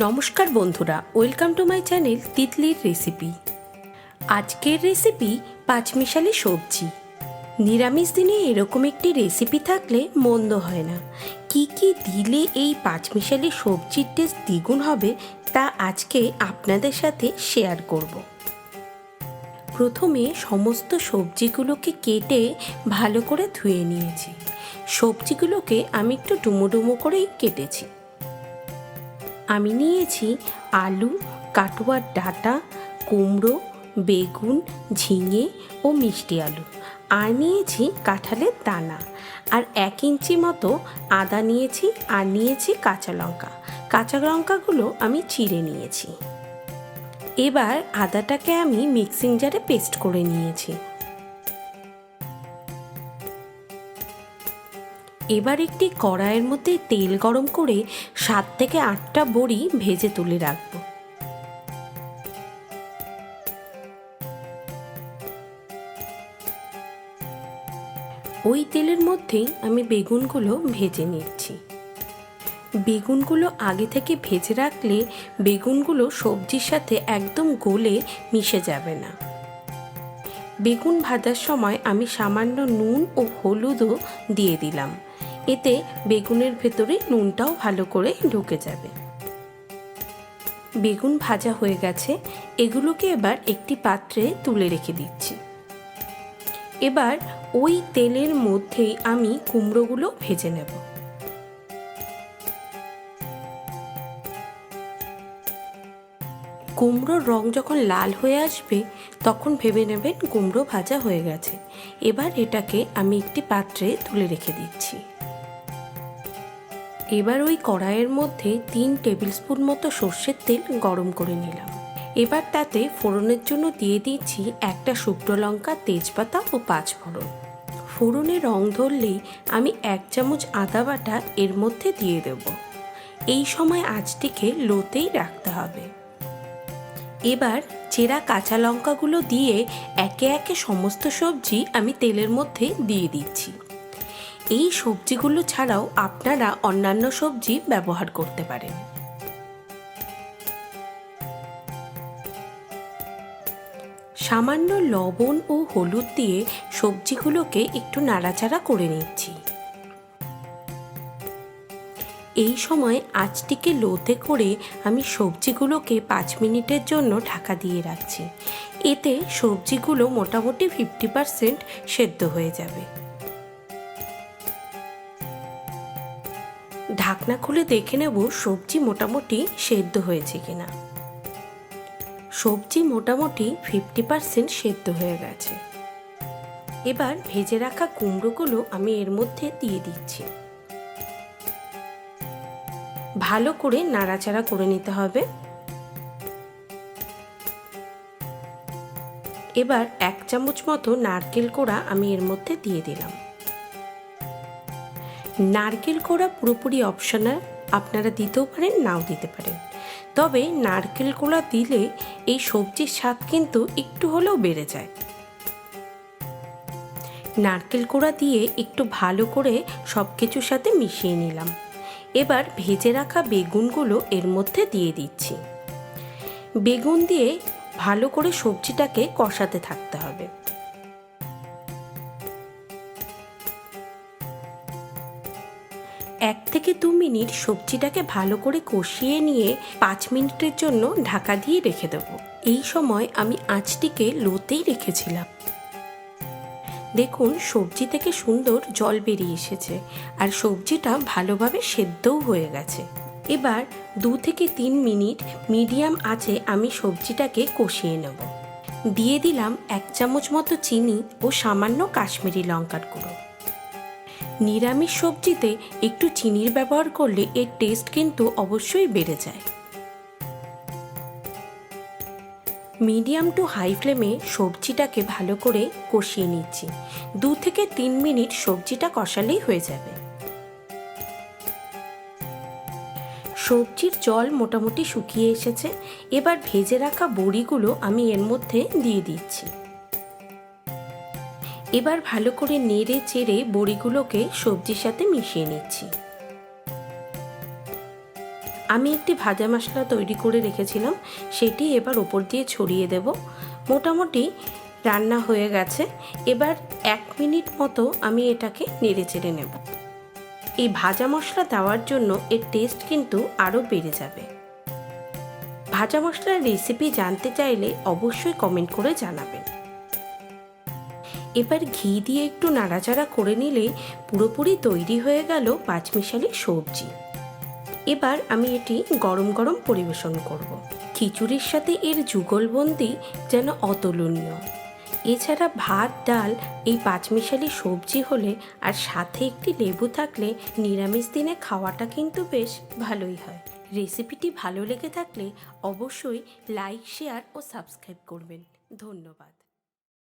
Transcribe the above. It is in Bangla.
নমস্কার বন্ধুরা, ওয়েলকাম টু মাই চ্যানেল তিতলির রেসিপি। আজকের রেসিপি পাঁচমিশালি সবজি। নিরামিষ দিনে এরকম একটি রেসিপি থাকলে মন্দ হয় না। কি কি দিলে এই পাঁচমিশালি সবজির টেস্ট দ্বিগুণ হবে তা আজকে আপনাদের সাথে শেয়ার করব। প্রথমে সমস্ত সবজিগুলোকে কেটে ভালো করে ধুয়ে নিয়েছি। সবজিগুলোকে আমি একটু ডুমো ডুমো করেই কেটেছি। আমি নিয়েছি আলু কাটোয়ার ডাঁটা, কুমড়ো, বেগুন, ঝিঙে ও মিষ্টি আলু। আর নিয়েছি কাঁঠালের দানা। আর এক ইঞ্চি মতো আদা নিয়েছি আর নিয়েছি কাঁচা লঙ্কা। কাঁচা লঙ্কাগুলো আমি চিড়ে নিয়েছি। এবার আদাটাকে আমি মিক্সিং জারে পেস্ট করে নিয়েছি। এবার একটি কড়াইয়ের মধ্যে তেল গরম করে সাত থেকে আটটা বড়ি ভেজে তুলে রাখব। ওই তেলের মধ্যেই আমি বেগুনগুলো ভেজে নিচ্ছি। বেগুনগুলো আগে থেকে ভেজে রাখলে বেগুনগুলো সবজির সাথে একদম গলে মিশে যাবে না। বেগুন ভাজার সময় আমি সামান্য নুন ও হলুদও দিয়ে দিলাম। এতে বেগুনের ভেতরে নুনটাও ভালো করে ঢুকে যাবে। বেগুন ভাজা হয়ে গেছে, এগুলোকে এবার একটি পাত্রে তুলে রেখে দিচ্ছি। এবার ওই তেলের মধ্যেই আমি কুমড়োগুলো ভেজে নেব। কুমড়োর রং যখন লাল হয়ে আসবে, তখন ভেবে নেবেন কুমড়ো ভাজা হয়ে গেছে। এবার এটাকে আমি একটি পাত্রে তুলে রেখে দিচ্ছি। এবার ওই কড়াইয়ের মধ্যে তিন টেবিল স্পুন মতো সর্ষের তেল গরম করে নিলাম। এবার তাতে ফোড়নের জন্য দিয়ে দিচ্ছি একটা শুকনো লঙ্কা, তেজপাতা ও পাঁচ ফোড়ন। ফোড়নে রং ধরলেই আমি এক চামচ আদা বাটা এর মধ্যে দিয়ে দেব। এই সময় আঁচটিকে লোতেই রাখতে হবে। এবার চেরা কাঁচা লঙ্কাগুলো দিয়ে একে একে সমস্ত সবজি আমি তেলের মধ্যে দিয়ে দিচ্ছি। এই সবজিগুলো ছাড়াও আপনারা অন্যান্য সবজি ব্যবহার করতে পারেন। সামান্য লবণ ও হলুদ দিয়ে সবজিগুলোকে একটু নাড়াচাড়া করে নিচ্ছি। এই সময় আঁচটিকে লোতে করে আমি সবজিগুলোকে পাঁচ মিনিটের জন্য ঢাকা দিয়ে রাখছি। এতে সবজিগুলো মোটামুটি ফিফটি পারসেন্ট সেদ্ধ হয়ে যাবে। ঢাকনা খুলে দেখে নেব সবজি মোটামুটি সেদ্ধ হয়েছে কিনা। সবজি মোটামুটি ফিফটি পারসেন্ট সেদ্ধ হয়ে গেছে। এবার ভেজে রাখা কুমড়োগুলো আমি এর মধ্যে দিয়ে দিচ্ছি। ভালো করে নাড়াচাড়া করে নিতে হবে। এবার এক চামচ মতো নারকেল কোড়া আমি এর মধ্যে দিয়ে দিলাম। নারকেল কোড়া পুরোপুরি অপশনাল আপনারা দিতেও পারেন, নাও দিতে পারেন। তবে নারকেল কোড়া দিলে এই সবজির স্বাদ কিন্তু একটু হলেও বেড়ে যায়। নারকেল কোড়া দিয়ে একটু ভালো করে সব কিছুর সাথে মিশিয়ে নিলাম। এবার ভেজে রাখা বেগুনগুলো এর মধ্যে দিয়ে দিচ্ছি। বেগুন দিয়ে ভালো করে সবজিটাকে কষাতে থাকতে হবে। এক থেকে দু মিনিট সবজিটাকে ভালো করে কষিয়ে নিয়ে পাঁচ মিনিটের জন্য ঢাকা দিয়ে রেখে দেব। এই সময় আমি আঁচটিকে লোতেই রেখেছিলাম। দেখুন, সবজি থেকে সুন্দর জল বেরিয়ে এসেছে আর সবজিটা ভালোভাবে সেদ্ধও হয়ে গেছে। এবার দু থেকে তিন মিনিট মিডিয়াম আঁচে আমি সবজিটাকে কষিয়ে নেব। দিয়ে দিলাম এক চামচ মতো চিনি ও সামান্য কাশ্মীরি লঙ্কার গুঁড়ো। নিরামিষ সবজিতে একটু চিনির ব্যবহার করলে এর টেস্ট কিন্তু অবশ্যই বেড়ে যায়। মিডিয়াম টু হাই ফ্লেমে সবজিটাকে ভালো করে কষিয়ে নিচ্ছি। দু থেকে তিন মিনিট সবজিটা কষালেই হয়ে যাবে। সবজির জল মোটামুটি শুকিয়ে এসেছে। এবার ভেজে রাখা বড়িগুলো আমি এর মধ্যে দিয়ে দিচ্ছি। এবার ভালো করে নেড়ে চেড়ে বড়িগুলোকে সবজির সাথে মিশিয়ে নিচ্ছি। আমি একটি ভাজা মশলা তৈরি করে রেখেছিলাম, সেটি এবার ওপর দিয়ে ছড়িয়ে দেব। মোটামুটি রান্না হয়ে গেছে, এবার এক মিনিট মতো আমি এটাকে নেড়ে চেড়ে নেব। এই ভাজা মশলা দেওয়ার জন্য এর টেস্ট কিন্তু আরও বেড়ে যাবে। ভাজা মশলার রেসিপি জানতে চাইলে অবশ্যই কমেন্ট করে জানাবেন। এবার ঘি দিয়ে একটু নাড়াচাড়া করে নিলে পুরোপুরি তৈরি হয়ে গেল পাঁচমিশালি সবজি। এবার আমি এটি গরম গরম পরিবেশন করব। খিচুড়ির সাথে এর যুগলবন্দি যেন অতুলনীয়। এছাড়া ভাত, ডাল, এই পাঁচমিশালি সবজি হলে আর সাথে একটি লেবু থাকলে নিরামিষ দিনে খাওয়াটা কিন্তু বেশ ভালোই হয়। রেসিপিটি ভালো লেগে থাকলে অবশ্যই লাইক, শেয়ার ও সাবস্ক্রাইব করবেন। ধন্যবাদ।